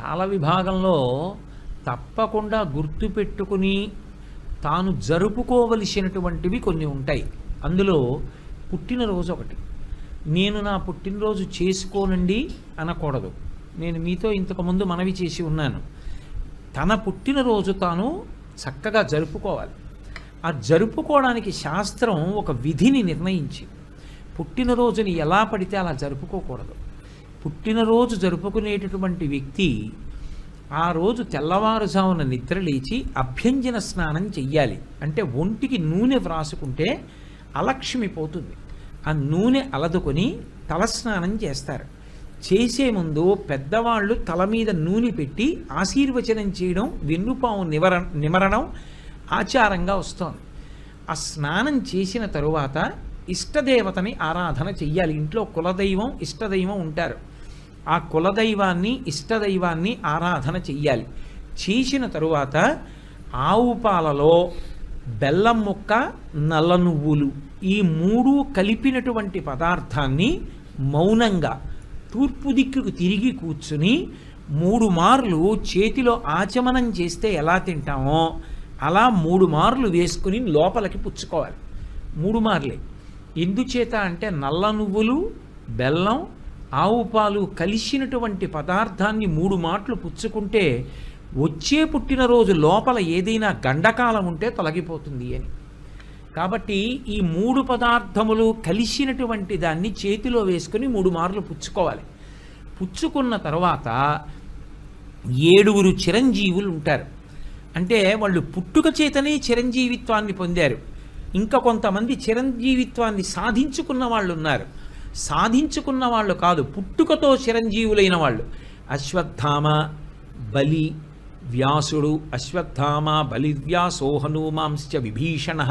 కాల విభాగంలో తప్పకుండా గుర్తుపెట్టుకుని తాను జరుపుకోవలసినటువంటివి కొన్ని ఉంటాయి. అందులో పుట్టినరోజు ఒకటి. నేను నా పుట్టినరోజు చేసుకోనండి అనకూడదు. నేను మీతో ఇంతకుముందు మనవి చేసి ఉన్నాను. తన పుట్టినరోజు తాను చక్కగా జరుపుకోవాలి. ఆ జరుపుకోవడానికి శాస్త్రం ఒక విధిని నిర్ణయించి పుట్టినరోజుని ఎలా పడితే అలా జరుపుకోకూడదు. పుట్టినరోజు జరుపుకునేటటువంటి వ్యక్తి ఆ రోజు తెల్లవారుజామున నిద్ర లేచి అభ్యంజన స్నానం చెయ్యాలి. అంటే ఒంటికి నూనె వ్రాసుకుంటే అలక్ష్మి పోతుంది. ఆ నూనె అలదుకొని తలస్నానం చేస్తారు. చేసే ముందు పెద్దవాళ్ళు తల మీద నూనె పెట్టి ఆశీర్వచనం చేయడం వెన్నుపాము నివర నిమరణం ఆచారంగా వస్తోంది. ఆ స్నానం చేసిన తరువాత ఇష్టదేవతని ఆరాధన చెయ్యాలి. ఇంట్లో కులదైవం ఇష్టదైవం ఉంటారు. ఆ కులదైవాన్ని ఇష్టదైవాన్ని ఆరాధన చెయ్యాలి. చేసిన తరువాత ఆవు పాలలో బెల్లం ముక్క నల్ల నువ్వులు ఈ మూడు కలిపినటువంటి పదార్థాన్ని మౌనంగా తూర్పు దిక్కుకు తిరిగి కూర్చుని మూడు మార్లు చేతిలో ఆచమనం చేస్తే ఎలా తింటామో అలా మూడు మార్లు వేసుకుని లోపలికి పుచ్చుకోవాలి. మూడు మార్లే. ఎందుచేత అంటే నల్ల నువ్వులు బెల్లం ఆవు పాలు కలిసినటువంటి పదార్థాన్ని మూడు మాటలు పుచ్చుకుంటే వచ్చే పుట్టినరోజు లోపల ఏదైనా గండకాలం ఉంటే తొలగిపోతుంది అని. కాబట్టి ఈ మూడు పదార్థములు కలిసినటువంటి దాన్ని చేతిలో వేసుకుని మూడు మార్లు పుచ్చుకోవాలి. పుచ్చుకున్న తర్వాత ఏడుగురు చిరంజీవులు ఉంటారు. అంటే వాళ్ళు పుట్టుక చేతనే చిరంజీవిత్వాన్ని పొందారు. ఇంకా కొంతమంది చిరంజీవిత్వాన్ని సాధించుకున్న వాళ్ళు ఉన్నారు సాధించుకున్న వాళ్ళు కాదు పుట్టుకతో చిరంజీవులైన వాళ్ళు. అశ్వత్థామ బలి వ్యాసుడు అశ్వత్థామ బలివ్యాసో హనుమాంశ్చ విభీషణ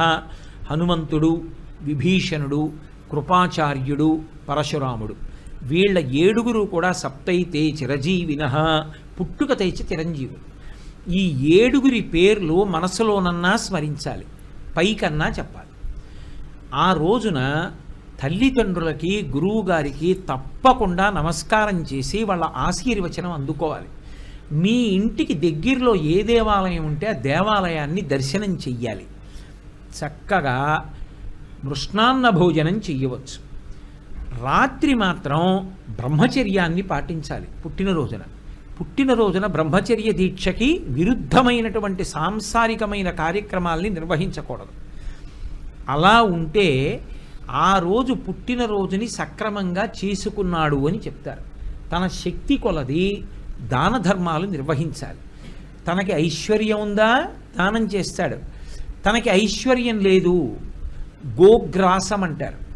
హనుమంతుడు విభీషణుడు కృపాచార్యుడు పరశురాముడు. వీళ్ళ ఏడుగురు కూడా సప్తైతే చిరజీవిన పుట్టుక తెచ్చి చిరంజీవులు. ఈ ఏడుగురి పేర్లు మనసులోనన్నా స్మరించాలి పైకన్నా చెప్పాలి. ఆ రోజున తల్లిదండ్రులకి గురువు గారికి తప్పకుండా నమస్కారం చేసి వాళ్ళ ఆశీర్వచనం అందుకోవాలి. మీ ఇంటికి దగ్గరలో ఏ దేవాలయం ఉంటే ఆ దేవాలయాన్ని దర్శనం చెయ్యాలి. చక్కగా మృష్ణాన్న భోజనం చెయ్యవచ్చు. రాత్రి మాత్రం బ్రహ్మచర్యాన్ని పాటించాలి పుట్టినరోజున. పుట్టినరోజున బ్రహ్మచర్య దీక్షకి విరుద్ధమైనటువంటి సాంసారికమైన కార్యక్రమాల్ని నిర్వహించకూడదు. అలా ఉంటే ఆ రోజు పుట్టినరోజుని సక్రమంగా చేసుకున్నాడు అని చెప్తారు. తన శక్తి కొలది దాన ధర్మాలు నిర్వహించాలి. తనకి ఐశ్వర్యం ఉందా? దానం చేస్తాడు. తనకి ఐశ్వర్యం లేదు. గోగ్రాసం అంటారు.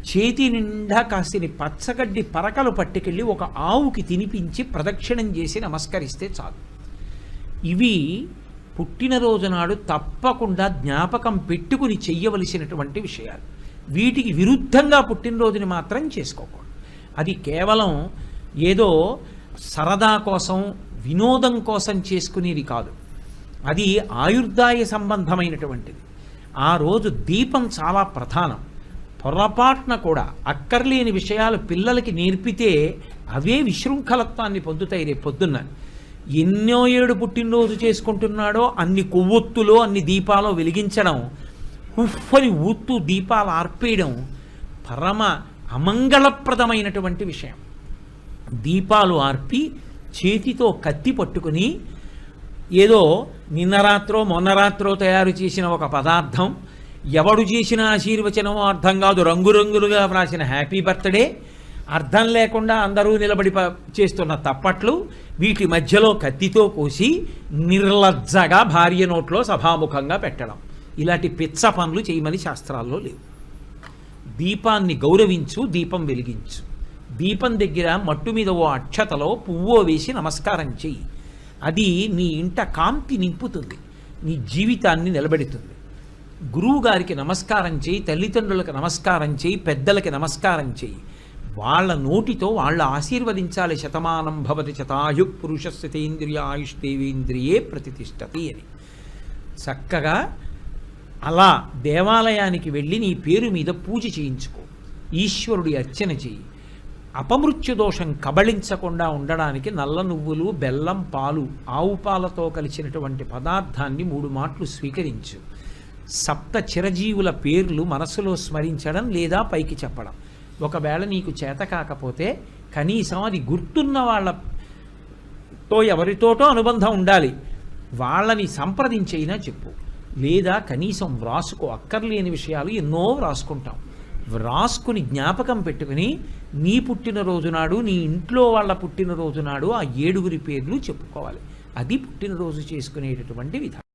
చేతి నిండా కాసిని పచ్చగడ్డి పరకలు పట్టుకెళ్ళి ఒక ఆవుకి తినిపించి ప్రదక్షిణం చేసి నమస్కరిస్తే చాలు. ఇవి పుట్టినరోజు నాడు తప్పకుండా జ్ఞాపకం పెట్టుకుని చెయ్యవలసినటువంటి విషయాలు. వీటికి విరుద్ధంగా పుట్టినరోజుని మాత్రం చేసుకోకూడదు. అది కేవలం ఏదో సరదా కోసం వినోదం కోసం చేసుకునేది కాదు. అది ఆయుర్దాయ సంబంధమైనటువంటిది. ఆ రోజు దీపం చాలా ప్రధానం. పొరపాటున కూడా అక్కర్లేని విషయాలు పిల్లలకి నేర్పితే అవే విశృంఖలత్వాన్ని పొందుతాయి రేపు పొద్దున్న. ఎన్నో ఏడు పుట్టినరోజు చేసుకుంటున్నాడో అన్ని కొవ్వొత్తులో అన్ని దీపాలు వెలిగించడం ఉఫ్ఫని ఊత్తు దీపాలు ఆర్పేయడం పరమ అమంగళప్రదమైనటువంటి విషయం. దీపాలు ఆర్పి చేతితో కత్తి పట్టుకుని ఏదో నిన్న రాత్రో మొన్న రాత్రో తయారు చేసిన ఒక పదార్థం ఎవడు చేసిన ఆశీర్వచనమో అర్థం కాదు. రంగురంగులుగా వ్రాసిన హ్యాపీ బర్త్డే అర్థం లేకుండా అందరూ నిలబడి చేస్తున్న తప్పట్లు వీటి మధ్యలో కత్తితో కోసి నిర్లజ్జగా భార్య నోట్లో సభాముఖంగా పెట్టడం. ఇలాంటి పిచ్చ పనులు చేయమని శాస్త్రాల్లో లేవు. దీపాన్ని గౌరవించు దీపం వెలిగించు. దీపం దగ్గర మట్టు మీద ఓ అక్షతలో పువ్వో వేసి నమస్కారం చెయ్యి. అది నీ ఇంట కాంతి నింపుతుంది నీ జీవితాన్ని నిలబెడుతుంది. గురువు గారికి నమస్కారం చేయి తల్లిదండ్రులకు నమస్కారం చేయి పెద్దలకి నమస్కారం చేయి వాళ్ళ నోటితో వాళ్ళ ఆశీర్వదించాలి శతమానం భవతి శతాయు పురుషస్థితేంద్రియ ఆయుష్ దేవేంద్రియే ప్రతిష్టతి అని. చక్కగా అలా దేవాలయానికి వెళ్ళి నీ పేరు మీద పూజ చేయించుకో. ఈశ్వరుడి అర్చన చేయి. అపమృత్యు దోషం కబళించకుండా ఉండడానికి నల్ల నువ్వులు బెల్లం పాలు ఆవు పాలతో కలిసినటువంటి పదార్థాన్ని మూడు మాటలు స్వీకరించు. సప్త చిరజీవుల పేర్లు మనసులో స్మరించడం లేదా పైకి చెప్పడం. ఒకవేళ నీకు చేత కాకపోతే కనీసం అది గుర్తున్న వాళ్ళతో ఎవరితోటో అనుబంధం ఉండాలి. వాళ్ళని సంప్రదించైనా చెప్పు. లేదా కనీసం వ్రాసుకో అక్కర్లేని విషయాలు ఎన్నో వ్రాసుకుంటాం. వ్రాసుకుని జ్ఞాపకం పెట్టుకుని నీ పుట్టినరోజు నాడు నీ ఇంట్లో వాళ్ళ పుట్టినరోజు నాడు ఆ ఏడుగురి పేర్లు చెప్పుకోవాలి. అది పుట్టినరోజు చేసుకునేటటువంటి విధానం.